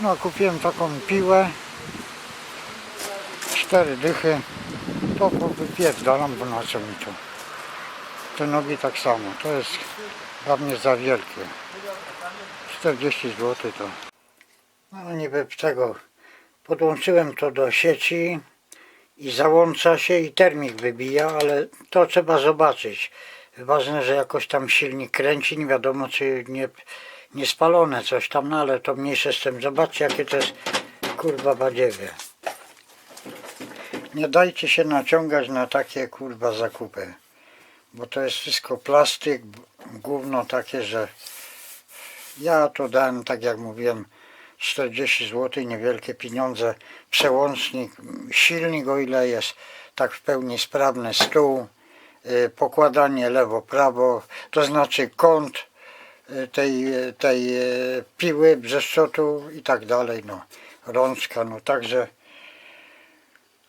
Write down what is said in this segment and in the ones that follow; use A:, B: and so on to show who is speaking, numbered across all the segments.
A: No kupiłem taką piłę. Cztery dychy. To wypierdalam, bo na co mi to. Te nogi tak samo. To jest dla mnie za wielkie. 40 zł to. No niby tego podłączyłem to do sieci i załącza się i termik wybija, ale to trzeba zobaczyć. Ważne, że jakoś tam silnik kręci, nie wiadomo czy nie, nie spalone coś tam, no ale to mniejsze z tym. Zobaczcie jakie to jest kurwa badziewie. Nie dajcie się naciągać na takie kurwa zakupy, bo to jest wszystko plastyk, gówno takie, że ja to dałem, tak jak mówiłem, 40 zł, niewielkie pieniądze, przełącznik, silnik o ile jest tak w pełni sprawny, stół, y, pokładanie lewo-prawo, to znaczy kąt tej, tej y, piły, brzeszczotu i tak dalej, no, rączka, no także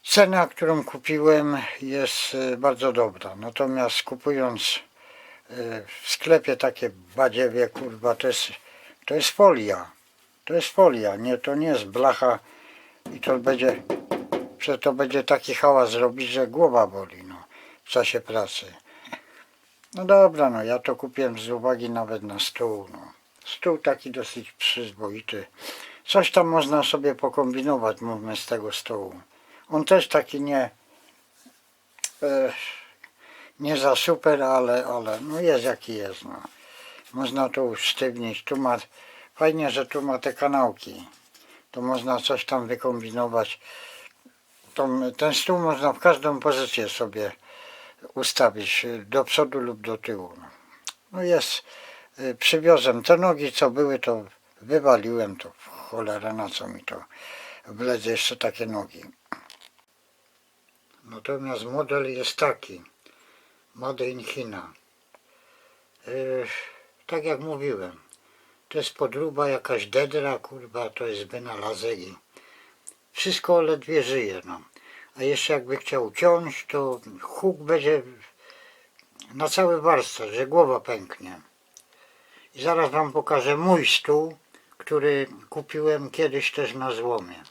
A: cena, którą kupiłem jest y, bardzo dobra, natomiast kupując y, w sklepie takie badziewie, kurwa, to jest, to jest folia. To jest folia, nie, to nie jest blacha i to będzie, że to będzie taki hałas robić, że głowa boli, no, w czasie pracy. No dobra, no, ja to kupiłem z uwagi nawet na stół, no. Stół taki dosyć przyzwoity. Coś tam można sobie pokombinować, mówmy, z tego stołu. On też taki nie, e, nie za super, ale, ale no jest jaki jest, no. Można to usztywnić, tu ma, fajnie, że tu ma te kanałki. To można coś tam wykombinować. Tą, ten stół można w każdą pozycję sobie ustawić, y, do przodu lub do tyłu. no. Jest, y, przywiozłem te nogi, co były, to wywaliłem to. Cholera, na co mi to wlezę jeszcze takie nogi. Natomiast model jest taki. Made in China. Yy, tak jak mówiłem. To jest podruba, jakaś dedra, kurwa, to jest wynalazek wszystko ledwie żyje, no. A jeszcze jakby chciał ciąć, to huk będzie na cały warstwę, że głowa pęknie. I zaraz wam pokażę mój stół, który kupiłem kiedyś też na złomie.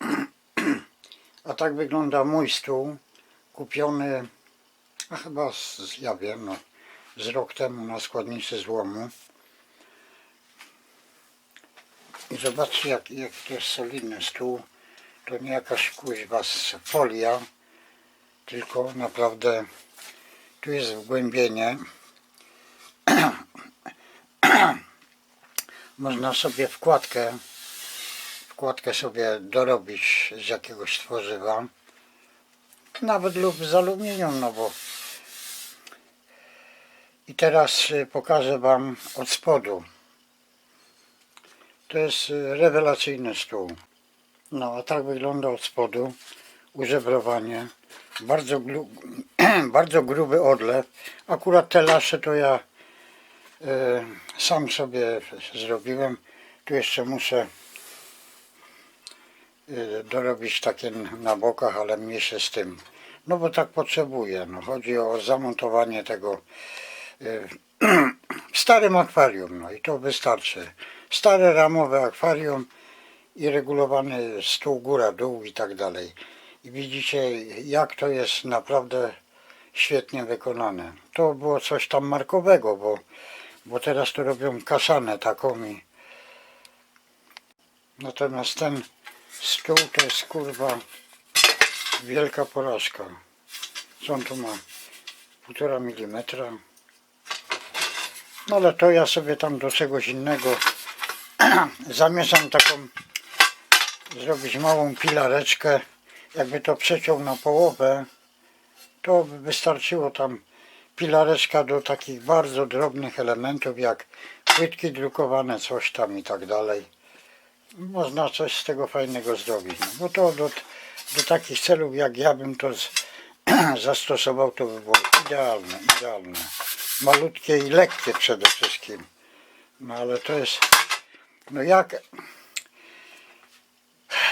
A: A tak wygląda mój stół, kupiony, a chyba z, ja wiem, no, z rok temu na składnicy złomu. I zobaczcie jak, jak to jest solidny stół. To nie jakaś kuźwa z folia, tylko naprawdę tu jest wgłębienie. Można sobie wkładkę, wkładkę sobie dorobić z jakiegoś tworzywa. Nawet lub z aluminium, no bo i teraz y, pokażę Wam od spodu. To jest y, rewelacyjny stół. No, a tak wygląda od spodu. Użebrowanie. Bardzo, bardzo gruby odlew. Akurat te lasze to ja y, sam sobie zrobiłem. Tu jeszcze muszę y, dorobić takie na bokach, ale mniejsze z tym. No bo tak potrzebuję. No, chodzi o zamontowanie tego y, w starym akwarium. No i to wystarczy. Stare ramowe akwarium i regulowany stół góra-dół i tak dalej. I widzicie jak to jest naprawdę świetnie wykonane. To było coś tam markowego, bo, bo teraz to robią kaszanę taką i natomiast ten stół to jest kurwa wielka porażka. Co on tu ma? Półtora milimetra. No ale to ja sobie tam do czegoś innego zamierzam taką zrobić małą pilareczkę. Jakby to przeciął na połowę, to by wystarczyło tam pilareczka do takich bardzo drobnych elementów jak płytki drukowane, coś tam i tak dalej. Można coś z tego fajnego zrobić. No, bo to do, do takich celów jak ja bym to z, zastosował, to by było idealne, idealne. Malutkie i lekkie przede wszystkim. No ale to jest, no jak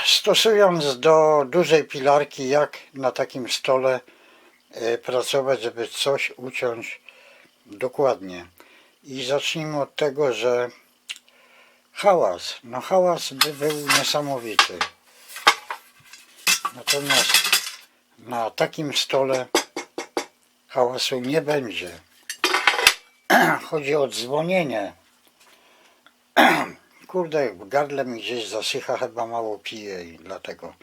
A: stosując do dużej pilarki, jak na takim stole e, pracować, żeby coś uciąć dokładnie. I zacznijmy od tego, że hałas. No hałas by był niesamowity. Natomiast na takim stole hałasu nie będzie. Chodzi o dzwonienie. Kurde, gardle mi gdzieś zasycha, chyba mało piję i dlatego.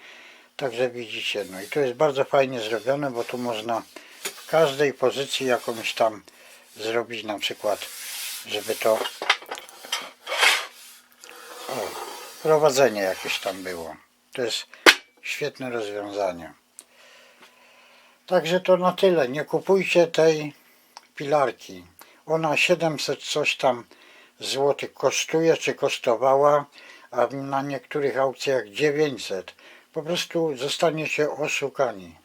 A: Także widzicie, no i to jest bardzo fajnie zrobione, bo tu można w każdej pozycji jakąś tam zrobić na przykład, żeby to o, prowadzenie jakieś tam było. To jest świetne rozwiązanie. Także to na tyle. Nie kupujcie tej pilarki. Ona 700 coś tam złotych kosztuje, czy kosztowała, a na niektórych aukcjach 900. Po prostu zostaniecie oszukani.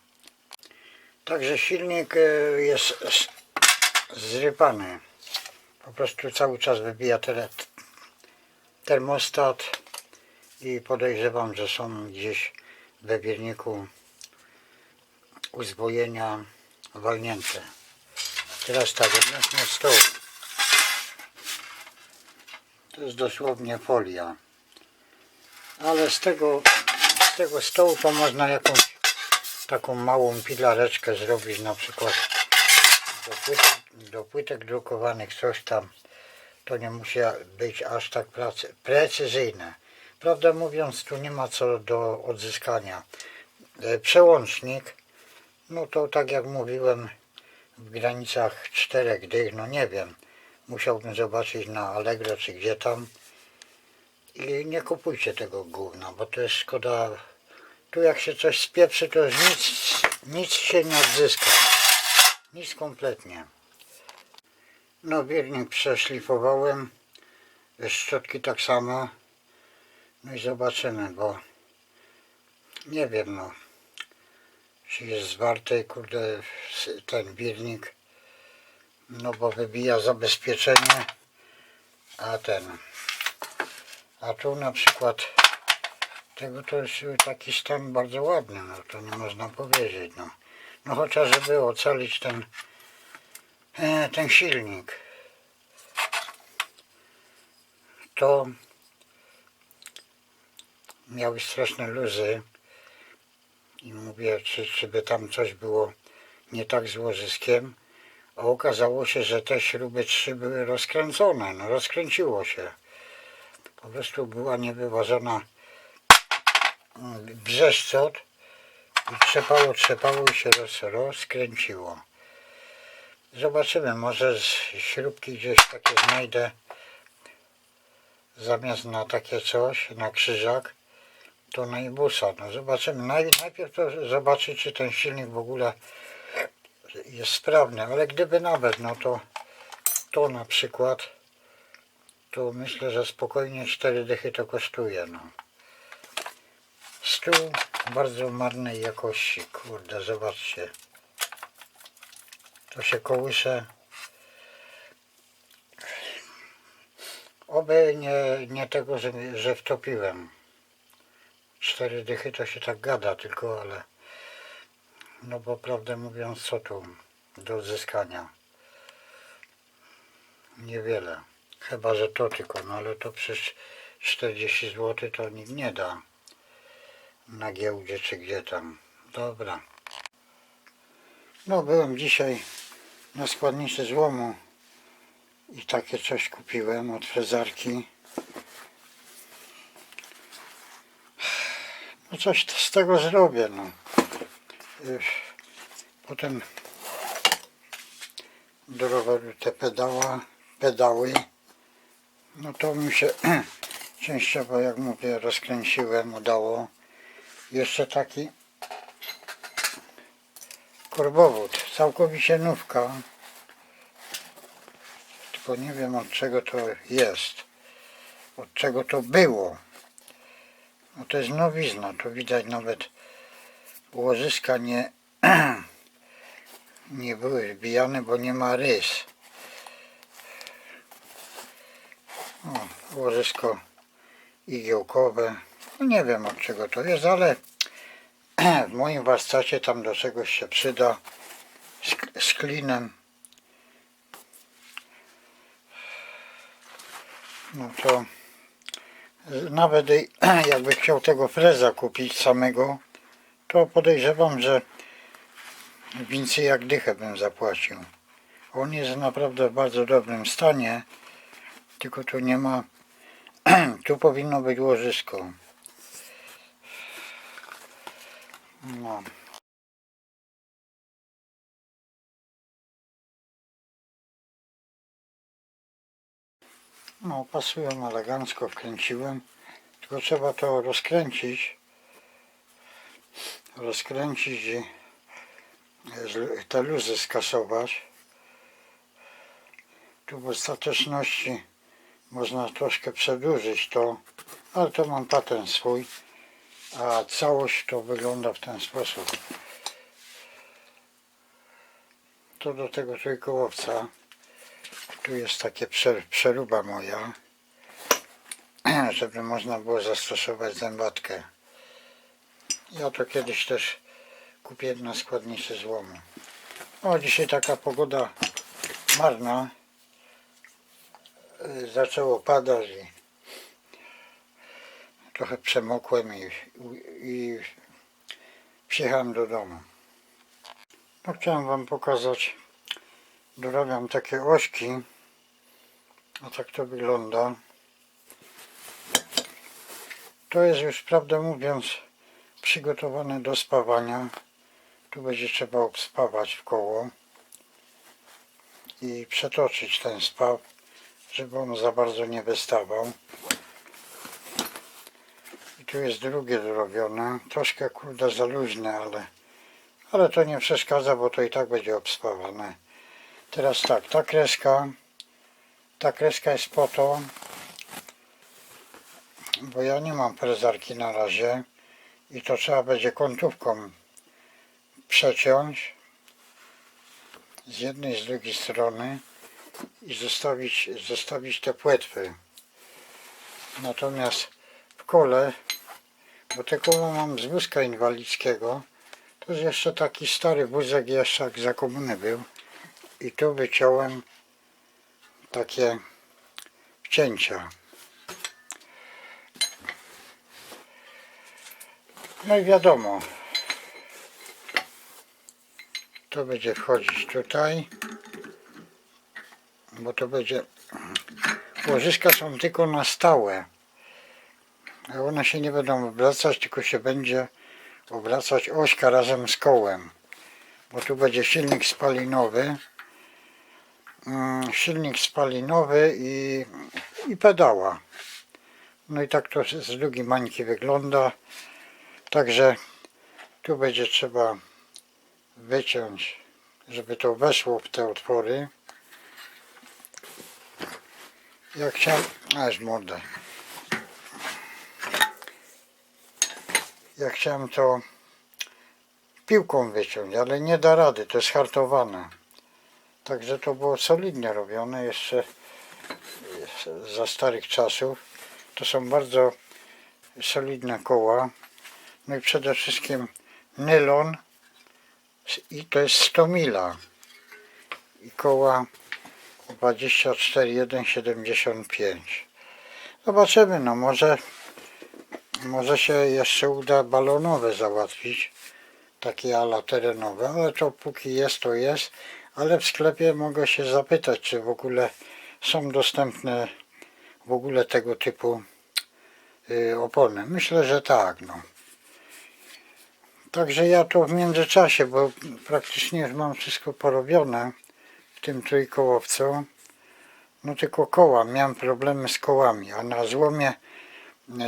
A: Także silnik e, jest zrypany. Po prostu cały czas wybija termostat i podejrzewam, że są gdzieś we bierniku uzwojenia walnięte. Teraz tak, odnośnie stołu. To jest dosłownie folia. Ale z tego, z tego stołu to można jakąś taką małą pilareczkę zrobić na przykład do, płyt, do płytek drukowanych coś tam. To nie musi być aż tak pracy, precyzyjne. Prawdę mówiąc, tu nie ma co do odzyskania. E, Przełącznik, no to tak jak mówiłem, w granicach czterech dych, no nie wiem. Musiałbym zobaczyć na Allegro czy gdzie tam. I nie kupujcie tego gówna, bo to jest szkoda. Tu jak się coś spieprzy, to już nic, nic się nie odzyska. Nic kompletnie. No biernik przeszlifowałem. Szczotki tak samo. No i zobaczymy, bo nie wiem no. Czy jest zwarty, kurde, ten biernik. No bo wybija zabezpieczenie. A ten. A tu na przykład tego to jest taki stan bardzo ładny, no to nie można powiedzieć, no. No chociaż żeby ocalić ten, e, ten silnik. To miały straszne luzy i mówię, czy, czy by tam coś było nie tak z łożyskiem. A okazało się, że te śruby trzy były rozkręcone. No rozkręciło się. Po prostu była niewyważona mm, brzeszczot i trzepało, trzepało i się roz, rozkręciło. Zobaczymy, może z śrubki gdzieś takie znajdę zamiast na takie coś, na krzyżak, to na ibusa. No zobaczymy. Naj, najpierw to zobaczyć, czy ten silnik w ogóle jest sprawny, ale gdyby nawet, no to to na przykład, to myślę, że spokojnie 4 dychy to kosztuje, no. Stół bardzo marnej jakości, kurde, zobaczcie. To się kołysze. Oby nie, nie tego, że, że wtopiłem. Cztery dychy to się tak gada tylko, ale no bo prawdę mówiąc, co tu do odzyskania? Niewiele. Chyba, że to tylko, no ale to przecież 40 zł to nikt nie da na giełdzie czy gdzie tam. Dobra. No byłem dzisiaj na składnicy złomu i takie coś kupiłem od frezarki. No coś z tego zrobię, no. Y, Potem do roweru te pedała, pedały. No to mi się częściowo, jak mówię, rozkręciłem, udało. Jeszcze taki korbowód, całkowicie nówka. Tylko nie wiem od czego to jest, od czego to było. No to jest nowizna, to widać nawet łożyska nie, nie były wbijane, bo nie ma rys. O, łożysko igiełkowe. No nie wiem od czego to jest, ale w moim warsztacie tam do czegoś się przyda z, z klinem. No to Nawet jakby chciał tego freza kupić samego, to podejrzewam, że więcej jak dychę bym zapłacił. On jest naprawdę w bardzo dobrym stanie, tylko tu nie ma, tu powinno być łożysko. No. No, pasują elegancko, wkręciłem. Tylko trzeba to rozkręcić. Rozkręcić i te luzy skasować. Tu w ostateczności można troszkę przedłużyć to, ale to mam patent swój, a całość to wygląda w ten sposób. To do tego trójkołowca. Tu jest takie prze- przeruba moja, żeby można było zastosować zębatkę. Ja to kiedyś też kupiłem na składnicy złomu. O, dzisiaj taka pogoda marna. Y, Zaczęło padać i trochę przemokłem i, i przyjechałem do domu. No, chciałem Wam pokazać dorabiam takie ośki a tak to wygląda to jest już prawdę mówiąc przygotowane do spawania. Tu będzie trzeba obspawać w koło i przetoczyć ten spaw żeby on za bardzo nie wystawał. I tu jest drugie dorobione troszkę kurde za luźne ale ale to nie przeszkadza bo to i tak będzie obspawane. Teraz tak, ta kreska, ta kreska jest po to, bo ja nie mam prezarki na razie i to trzeba będzie kątówką przeciąć z jednej z drugiej strony i zostawić, zostawić te płetwy. Natomiast w kole, bo te koło mam z wózka inwalidzkiego, to jest jeszcze taki stary wózek jeszcze jak za komuny był i tu wyciąłem takie wcięcia. No i wiadomo, to będzie wchodzić tutaj, bo to będzie, łożyska są tylko na stałe, a one się nie będą obracać, tylko się będzie obracać ośka razem z kołem, bo tu będzie silnik spalinowy, mm, silnik spalinowy i, i pedała. No i tak to z drugiej mańki wygląda. Także tu będzie trzeba wyciąć, żeby to weszło w te otwory. Jak chciałem, aż mordę. Ja chciałem to piłką wyciąć, ale nie da rady, to jest hartowane. Także to było solidnie robione jeszcze za starych czasów. To są bardzo solidne koła. No i przede wszystkim nylon i to jest 100 mila. I koła 24,175. Zobaczymy, no może może się jeszcze uda balonowe załatwić. Takie ala terenowe, ale to póki jest to jest ale w sklepie mogę się zapytać, czy w ogóle są dostępne w ogóle tego typu y, opony. Myślę, że tak. No. Także ja to w międzyczasie, bo praktycznie już mam wszystko porobione w tym trójkołowcu. No tylko koła, miałem problemy z kołami, a na złomie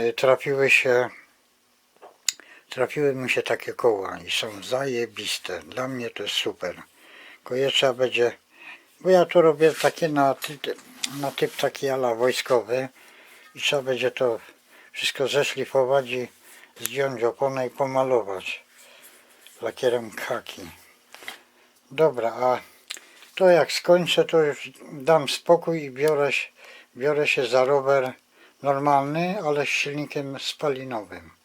A: y, trafiły się trafiły mi się takie koła i są zajebiste. Dla mnie to jest super tylko je trzeba będzie, bo ja tu robię takie na, ty- na typ taki ala wojskowy i trzeba będzie to wszystko zeszlifować i zdjąć oponę i pomalować lakierem khaki. Dobra, a to jak skończę, to już dam spokój i biorę, biorę się za rower normalny, ale z silnikiem spalinowym.